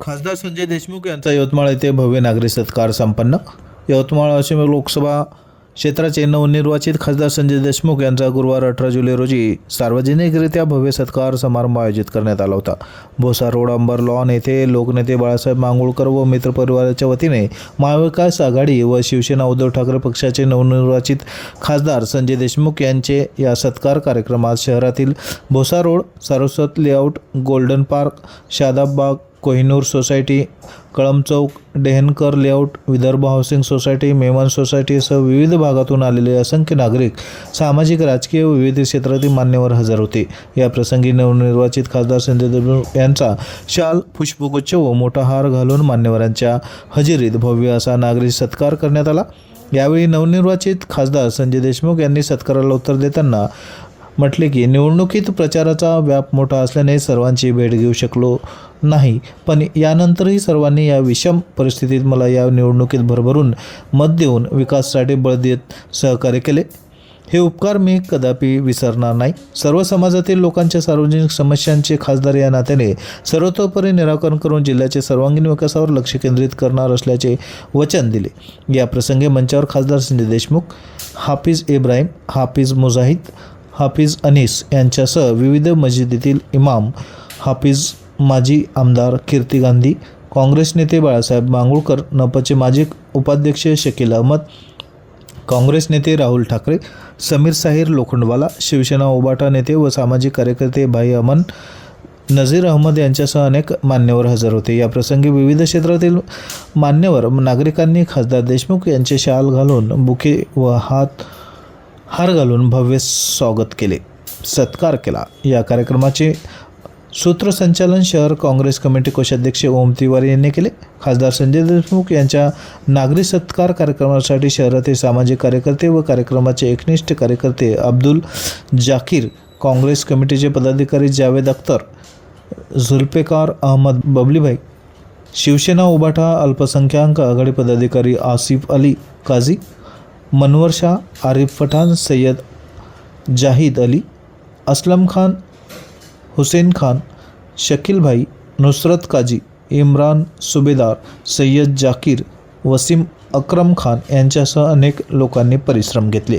खासदार संजय देशमुख यांचा यवतमाळ येथे भव्य नागरी सत्कार संपन्न. यवतमाळ पश्चिम लोकसभा क्षेत्राचे नवनिर्वाचित खासदार संजय देशमुख यांचा गुरुवार अठरा जुलै रोजी सार्वजनिकरित्या भव्य सत्कार समारंभ आयोजित करण्यात आला होता. भोसा रोड अंबर लॉन येथे लोकनेते बाळासाहेब मांगुळकर व मित्रपरिवाराच्या वतीने महाविकास आघाडी व शिवसेना उद्धव ठाकरे पक्षाचे नवनिर्वाचित खासदार संजय देशमुख यांचे या सत्कार कार्यक्रमात शहरातील Bhosa road Saraswat layout golden park Shadab Bagh Kohinoor society Kalam Chowk Dehankar layout Vidarbha housing society Memon सोसायटीसह विविध भागातून आलेले असंख्य नागरिक सामाजिक राजकीय व विविध क्षेत्रातील मान्यवर हजर होते. या प्रसंगी नवनिर्वाचित खासदार संजय देशमुख यांचा शाल पुष्पगुच्छ व मोठा हार घालून मान्यवरांच्या हजेरीत भव्य असा नागरिक सत्कार करण्यात आला. यावेळी नवनिर्वाचित खासदार संजय देशमुख यांनी सत्काराला उत्तर देताना म्हटले की निवडणुकीत प्रचाराचा व्याप मोठा असल्याने सर्वांची भेट घेऊ शकलो नाही. पण यानंतरही सर्वांनी या विषम परिस्थितीत मला या निवडणुकीत भरभरून मत देऊन विकासासाठी बळ देत सहकार्य केले. हे उपकार मी कदापि विसरणार नाही. सर्व समाजातील लोकांच्या सार्वजनिक समस्यांचे खासदार या नात्याने सर्वतोपरी निराकरण करून जिल्ह्याचे सर्वांगीण विकासावर लक्ष केंद्रित करणार असल्याचे वचन दिले. या प्रसंगी मंचावर खासदार संजय देशमुख हाफिज इब्राहिम हाफिज मुजाहिद हाफिज अनीस यांच्यासह विविध मस्जिदीतील इमाम हाफिज माजी आमदार कीर्ती गांधी काँग्रेस नेते बाळासाहेब मांगुळकर नपचे माजी उपाध्यक्ष शकील अहमद काँग्रेस नेते राहुल ठाकरे समीर साहिर लोखंडवाला शिवसेना ओबाटा नेते व सामाजिक कार्यकर्ते भाई अमन नझीर अहमद यांच्यासह अनेक मान्यवर हजर होते. या प्रसंगी विविध क्षेत्रातील मान्यवर नागरिकांनी खासदार देशमुख यांचे शाल घालून बुके व हात हार घालून भव्य स्वागत केले. सत्कार केला. या कार्यक्रमाचे सूत्रसंचालन शहर काँग्रेस कमिटी कोषाध्यक्ष ओम तिवारी यांनी केले. खासदार संजय देशमुख यांच्या नागरी सत्कार कार्यक्रमासाठी शहरातील सामाजिक कार्यकर्ते व कार्यक्रमाचे एकनिष्ठ कार्यकर्ते अब्दुल जाकीर काँग्रेस कमिटीचे पदाधिकारी जावेद अख्तर झुल्पेकार अहमद बबलीभाई शिवसेना उबाठा अल्पसंख्याक आघाडी पदाधिकारी आसिफ अली काझी मनवर शाह आरिफ पठाण सय्यद जाहिद अली असलम खान हुसेन खान शकील भाई नुसरत काजी इम्रान सुभेदार सय्यद जाकीर वसीम अक्रम खान यांच्यासह अनेक लोकांनी परिश्रम घेतले.